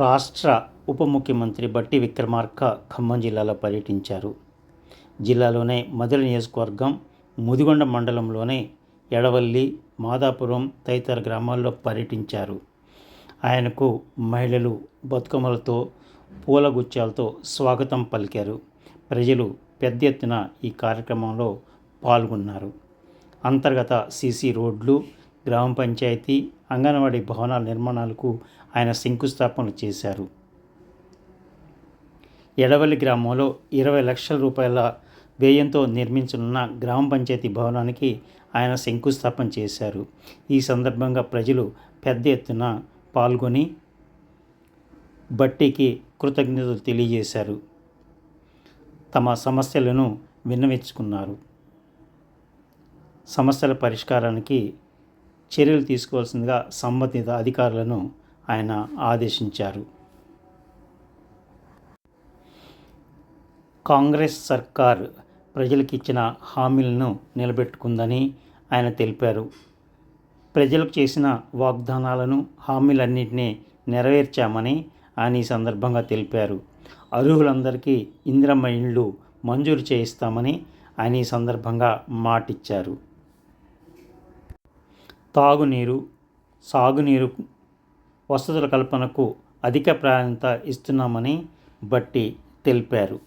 రాష్ట్ర ఉప ముఖ్యమంత్రి బట్టి విక్రమార్క ఖమ్మం జిల్లాలో పర్యటించారు. జిల్లాలోనే మధుర నియోజకవర్గం ముదిగొండ మండలంలోనే ఎడవల్లి మాదాపురం తదితర గ్రామాల్లో పర్యటించారు. ఆయనకు మహిళలు బతుకమ్మలతో పూలగుచ్చాలతో స్వాగతం పలికారు. ప్రజలు పెద్ద ఎత్తున ఈ కార్యక్రమంలో పాల్గొన్నారు. అంతర్గత సీసీ రోడ్లు గ్రామ పంచాయతీ అంగన్వాడీ భవనాల నిర్మాణాలకు ఆయన శంకుస్థాపన చేశారు. ఎడవల్లి గ్రామంలో ఇరవై లక్షల రూపాయల వ్యయంతో నిర్మించనున్న గ్రామ పంచాయతీ భవనానికి ఆయన శంకుస్థాపన చేశారు. ఈ సందర్భంగా ప్రజలు పెద్ద ఎత్తున పాల్గొని బట్టికి కృతజ్ఞతలు తెలియజేశారు. తమ సమస్యలను విన్నవించుకున్నారు. సమస్యల పరిష్కారానికి చర్యలు తీసుకోవాల్సిందిగా సంబంధిత అధికారులను ఆయన ఆదేశించారు. కాంగ్రెస్ సర్కార్ ప్రజలకు ఇచ్చిన హామీలను నిలబెట్టుకుందని ఆయన తెలిపారు. ప్రజలకు చేసిన వాగ్దానాలను హామీలన్నింటినీ నెరవేర్చామని ఆయన ఈ సందర్భంగా తెలిపారు. అర్హులందరికీ ఇందిరమ్మ ఇండ్లు మంజూరు చేయిస్తామని ఆయన ఈ సందర్భంగా మాటిచ్చారు. తాగునీరు సాగునీరు వసతుల కల్పనకు అధిక ప్రాధాన్యత ఇస్తున్నామని బట్టి తెలిపారు.